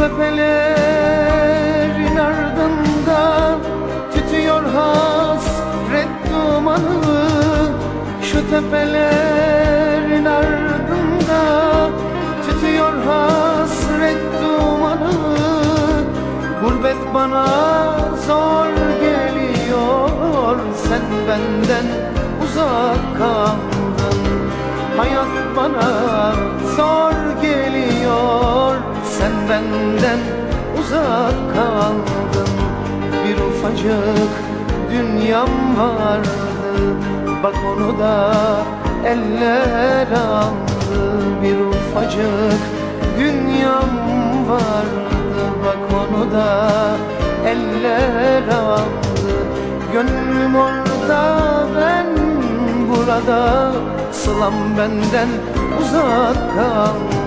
tepelerin ardından Tütüyor hasret dumanı. Şu tepelerin ardından Tütüyor hasret dumanı. Gurbet bana zor geliyor Sen benden uzak kaldın. Hayat bana uzak kaldın Bir ufacık dünyam vardı. Bak onu da eller aldı. Bir ufacık dünyam vardı. Bak onu da eller aldı. Gönlüm orada ben burada. Sılam benden uzak kaldı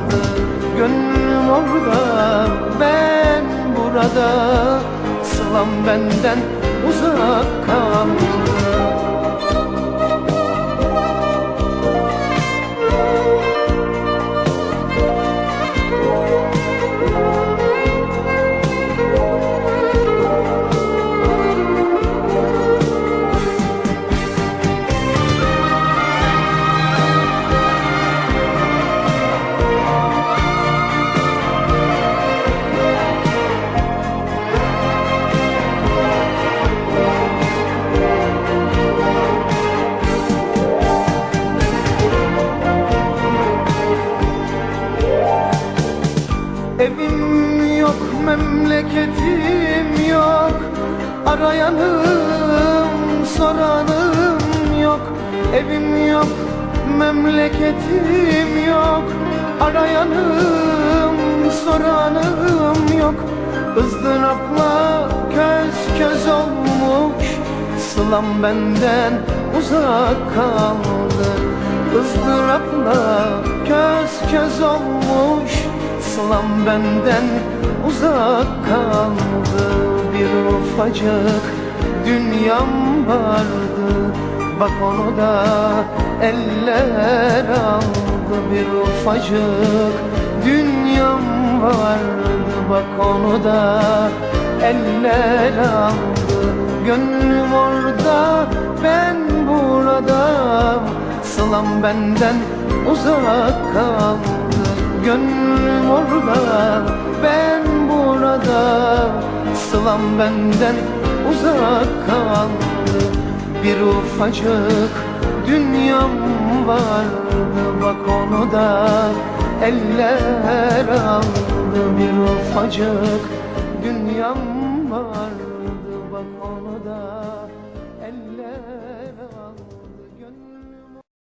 Gönlüm orada ben burada. Sılam benden uzak kaldı Evim yok, memleketim yok. Arayanım, soranım yok. Evim yok, memleketim yok. Arayanım, soranım yok. Izdırapla köz köz olmuş. Sılam benden uzak kaldı. Izdırapla köz köz olmuş Sılam benden uzak kaldı. Bir ufacık dünyam vardı. Bak onu da eller aldı. Bir ufacık dünyam vardı. Bak onu da eller aldı. Gönlüm orada ben burada Sılam benden uzak kaldı Gönlüm orada ben burada. Sılam benden uzak kaldı Bir ufacık dünyam vardı Bak onu da eller aldı Bir ufacık dünyam vardı Bak onu da